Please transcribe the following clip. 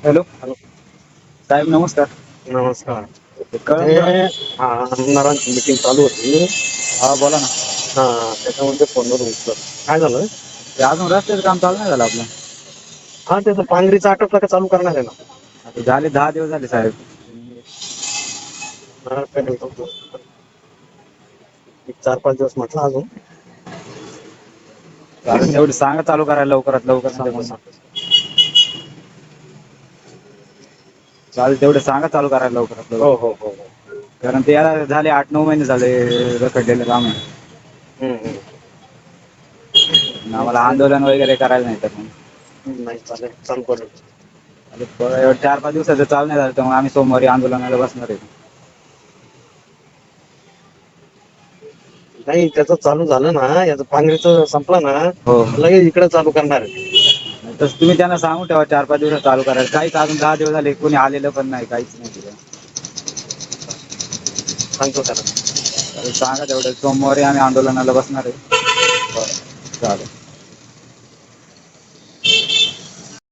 Hello. Hello साहेब नमस्कार. नमस्कार. हा आमदारांची मिटिंग चालू होती. हा बोला ना. हा त्याच्यामध्ये फोनवर उचल काय झालं? ते अजून रस्त्याचं काम चालू नाही झालं आपलं. हा त्याच पांगरीचा आटप का चालू करणार आहे ना? आता झाले दहा दिवस झाले साहेब. हा एक चार पाच दिवस म्हटलं अजून. तेवढं सांगा चालू करायला लवकरात लवकर सांगू. चालेल तेवढं सांगा चालू करायला लवकरात हो लवकर. हो हो हो कारण ते याला झाले आठ नऊ महिने झाले रखडलेलं काम आहे. आम्हाला आंदोलन वगैरे करायला नाही तर मग हम् नाही चालेल चालू करू. चार पाच दिवसाच चालू नाही झालं तर मग आम्ही सोमवारी आंदोलनाला बसणार आहे. नाही त्याच चालू झालं ना याच पांगरीच संपलं ना हो. लगेच इकडे चालू करणार आहे. तस तुम्ही त्यांना सांगू ठेवा चार पाच दिवसात चालू करायला. काहीच अजून दहा दिवस झाले कोणी आलेलं पण नाही काहीच नाही तिथं सांगतो त्याला. सांगा तेवढं सोमवारी आम्ही आंदोलनाला बसणार आहे. चालेल.